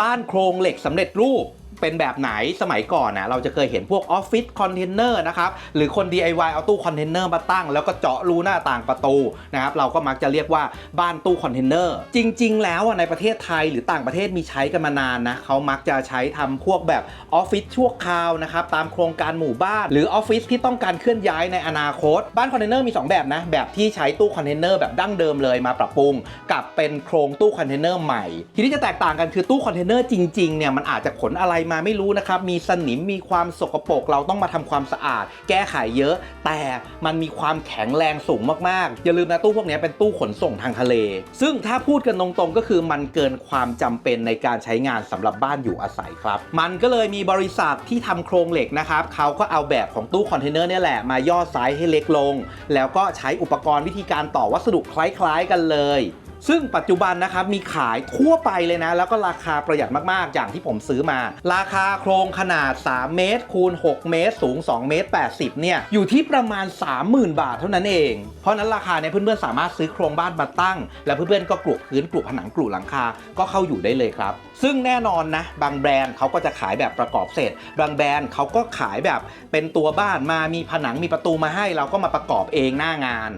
บ้านโครงเหล็กสำเร็จรูป เป็นแบบไหนสมัยก่อนนะเราจะเคยเห็นพวกออฟฟิศคอนเทนเนอร์นะครับหรือคน DIY เอาตู้คอนเทนเนอร์มาตั้ง แล้วก็เจาะรูหน้าต่างประตูนะครับเราก็มักจะเรียกว่าบ้านตู้คอนเทนเนอร์จริง ๆ แล้วในประเทศไทยหรือต่างประเทศมีใช้กันมานานนะเขามักจะใช้ทำพวกแบบออฟฟิศชั่วคราวนะครับตามโครงการหมู่บ้าน หรือออฟฟิศที่ต้องการเคลื่อนย้ายในอนาคต บ้านคอนเทนเนอร์มีสองแบบนะแบบที่ใช้ตู้คอนเทนเนอร์แบบดั้งเดิมเลยมาปรับปรุง กับเป็นโครงตู้คอนเทนเนอร์ใหม่ ทีนี้จะแตกต่างกันคือตู้คอนเทนเนอร์จริงๆเนี่ยมันอาจจะขนอะไรมาไม่รู้นะครับ มีสนิมมีความสกปรกเราต้องมาทำความสะอาด แก้ไขเยอะ แต่มันมีความแข็งแรงสูงมากๆ อย่าลืมนะตู้พวกนี้เป็นตู้ขนส่งทางทะเล ซึ่งถ้าพูดกันตรงๆก็คือมันเกินความจำเป็นในการใช้งานสำหรับบ้านอยู่อาศัยครับ มันก็เลยมีบริษัทที่ทำโครงเหล็กนะครับเขาก็เอาแบบของตู้คอนเทนเนอร์เนี่ยแหละมาย่อไซส์ให้เล็กลง แล้วก็ใช้อุปกรณ์วิธีการต่อวัสดุคล้ายๆกันเลย ซึ่งปัจจุบันนะครับมีขายทั่วไปเลยนะ แล้วก็ราคาประหยัดมากๆ อย่างที่ผมซื้อมา ราคาโครงขนาด 3 เมตร คูณ 6 เมตร สูง 2 เมตร 80 เนี่ย อยู่ที่ประมาณ 30,000 บาทเท่านั้นเอง เพราะนั้นราคาเนี่ยเพื่อนๆ สามารถซื้อโครงบ้านมาตั้ง แล้วเพื่อนๆ ก็กลุพื้นกลุผนังกลุหลังคา ก็เข้าอยู่ได้เลยครับ ซึ่งแน่นอนนะ บางแบรนด์เขาก็จะขายแบบประกอบเสร็จ บางแบรนด์เขาก็ขายแบบเป็นตัวบ้านมา มีผนัง มีประตูมาให้ เราก็มาประกอบเองหน้างาน